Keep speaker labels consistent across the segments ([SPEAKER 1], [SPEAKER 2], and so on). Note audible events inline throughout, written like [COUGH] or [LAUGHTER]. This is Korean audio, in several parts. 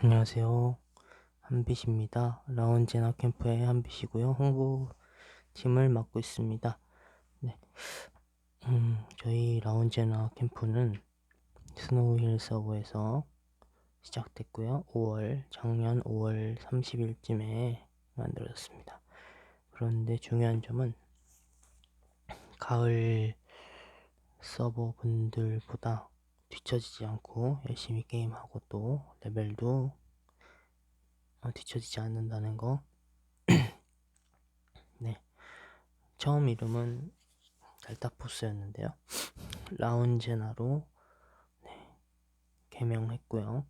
[SPEAKER 1] 안녕하세요. 한빛입니다. 라운제나 캠프의 한빛이고요. 홍보팀을 맡고 있습니다. 네. 음, 저희 라운제나 캠프는 스노우힐 서버에서 시작됐고요. 5월, 작년 5월 30일쯤에 만들어졌습니다. 그런데 중요한 점은 가을 서버 분들보다 뒤처지지 않고 열심히 게임하고 또 레벨도 어, 뒤처지지 않는다는 거. [CLEARS THROAT] 네. 처음 이름은 델타포스였는데요. 라운제나로 네, 개명했고요.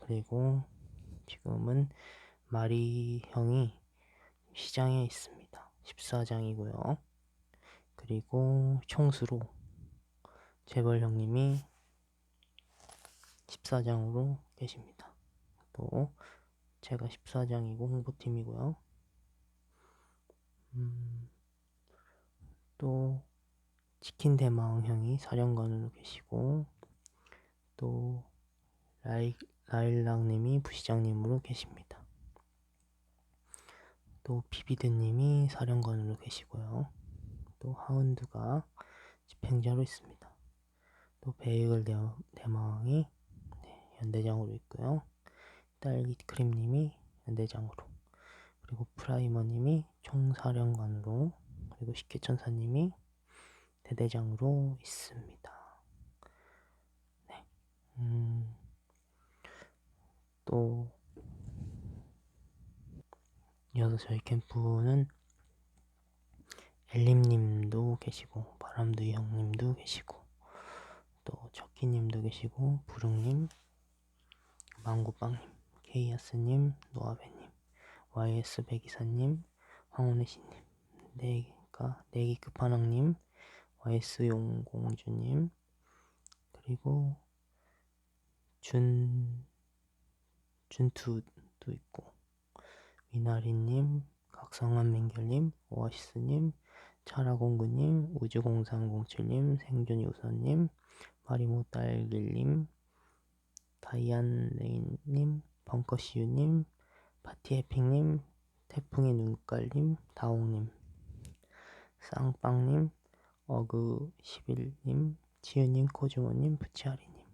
[SPEAKER 1] 그리고 지금은 마리 형이 시장에 있습니다. 14장이고요. 그리고 총수로 재벌 형님이 14장으로 계십니다. 또 제가 14장이고 홍보팀이고요. 음, 또 치킨 대망 형이 사령관으로 계시고 또 라이, 라일락님이 부시장님으로 계십니다. 또 비비드님이 사령관으로 계시고요. 또 하운드가 집행자로 있습니다. 또 베이글 대망이 연대장으로 있고요. 딸기 크림님이 연대장으로 그리고 프라이머님이 총사령관으로 그리고 식혜천사님이 대대장으로 있습니다. 네. 음, 또 이어서 저희 캠프는 엘림님도 계시고 바람두이 형님도 계시고 또 척기님도 계시고 부릉님 망고빵님, 케이아스님, 노아베님, YS 백이사님, 황혼의신님, 네가 네기 끝판왕님, YS 용공주님, 그리고 준 준투도 있고 미나리님, 각성한 민결님, 오아시스님, 차라공구님, 우주공상공칠님, 생존이 우선님, 마리모 딸길님, 다이안 레인님, 벙커시유님, 파티해핑님, 태풍의 눈깔님, 다홍님, 쌍빵님, 어그11님, 지은님, 코주모님, 부치아리님,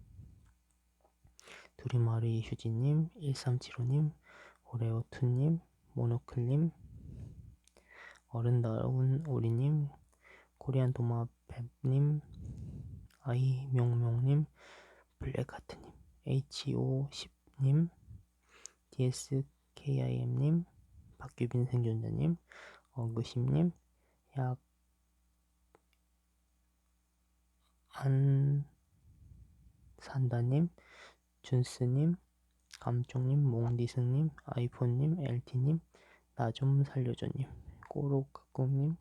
[SPEAKER 1] 두리마리 휴지님, 1375님, 오레오투님, 모노클님, 어른다운 오리님, 코리안 도마뱀님, 아이명명님, 블랙하트님, HO10님, DSKIM님, 박규빈 생존자님, 어그심님, 약, 안, 산다님, 준스님, 감쪽님, 몽디승님, 아이폰님, LT님, 나 좀 살려줘님, 꼬로까꿍님,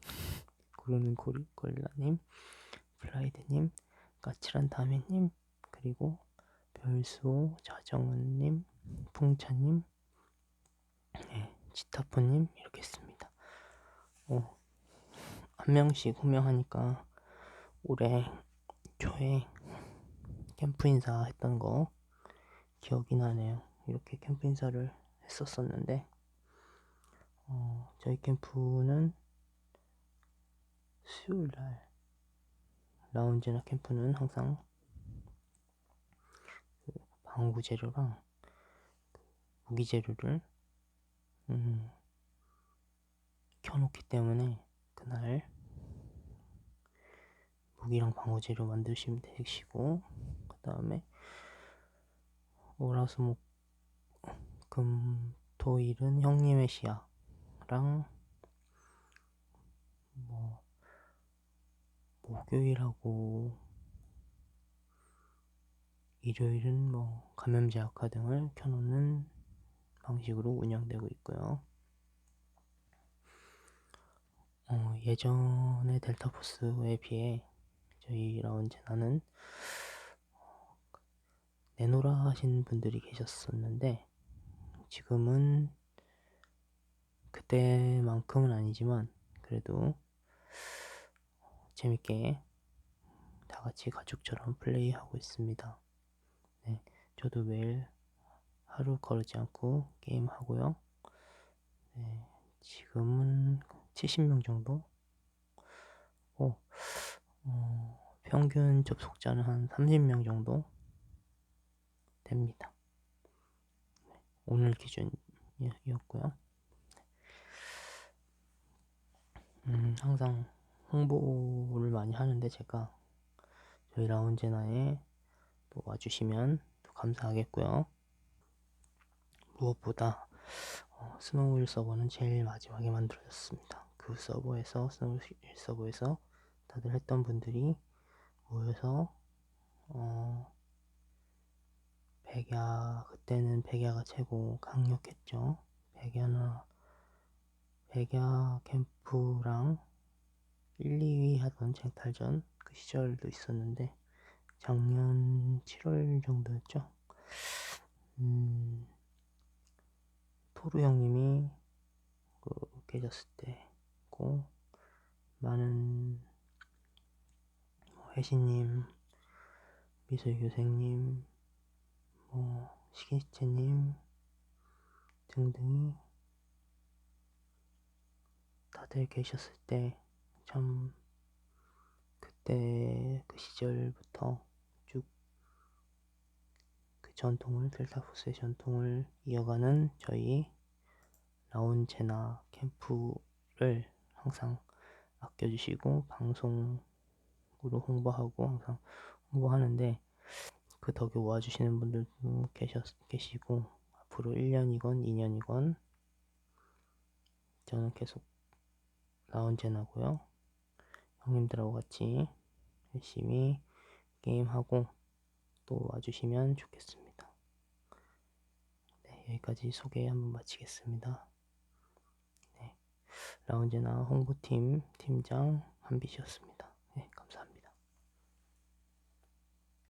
[SPEAKER 1] 구르는 고리콜라님, 플라이드님, 까칠한 다메님, 그리고 별수, 자정은님, 풍차님, 네, 지타프님 이렇게 했습니다. 어, 한 명씩 호명하니까 올해 초에 캠프 인사 했던 거 기억이 나네요. 이렇게 캠프 인사를 했었었는데 어, 저희 캠프는 수요일 날 라운지나 캠프는 항상 방구 재료랑 무기 재료를 음, 켜놓기 때문에 그날 무기랑 방어 재료 만드시면 되시고 그 다음에 월화수목 금토일은 형님의 시야랑 뭐 목요일하고 일요일은 뭐 감염제 약화 등을 켜놓는 방식으로 운영되고 있고요. 어, 예전의 델타포스에 비해 저희 라운제나는 어, 내노라 하신 분들이 계셨었는데 지금은 그때만큼은 아니지만 그래도 재밌게 다 같이 가족처럼 플레이하고 있습니다. 네, 저도 매일 하루 거르지 않고 게임 하고요. 네, 지금은 70명 정도? 어, 어, 평균 접속자는 한 30명 정도 됩니다. 네, 오늘 기준이었고요. 음, 항상 홍보를 많이 하는데 제가 저희 라운제나에 또 와주시면 또 감사하겠고요. 무엇보다 어, 스노우윌 서버는 제일 마지막에 만들어졌습니다. 그 서버에서 스노우윌 서버에서 다들 했던 분들이 모여서 어, 백야 그때는 백야가 최고 강력했죠. 백야나 백야 캠프랑 1, 2위 하던 쟁탈전 그 시절도 있었는데 작년 7월 정도였죠. 음, 토루 형님이 그 계셨을 때고 많은 뭐 혜신님, 미소희 교생님, 뭐 시기채님 등등이 다들 계셨을 때 참 그때 그 시절부터 전통을 델타포스의 전통을 이어가는 저희 라운제나 캠프를 항상 아껴주시고 방송으로 홍보하고 항상 홍보하는데 그 덕에 와주시는 분들도 계셨, 계시고 앞으로 1년이건 2년이건 저는 계속 라운제나고요 형님들하고 같이 열심히 게임하고 또 와주시면 좋겠습니다. 네, 여기까지 소개 한번 마치겠습니다. 네, 라운제나 홍보팀 팀장 한빛이었습니다.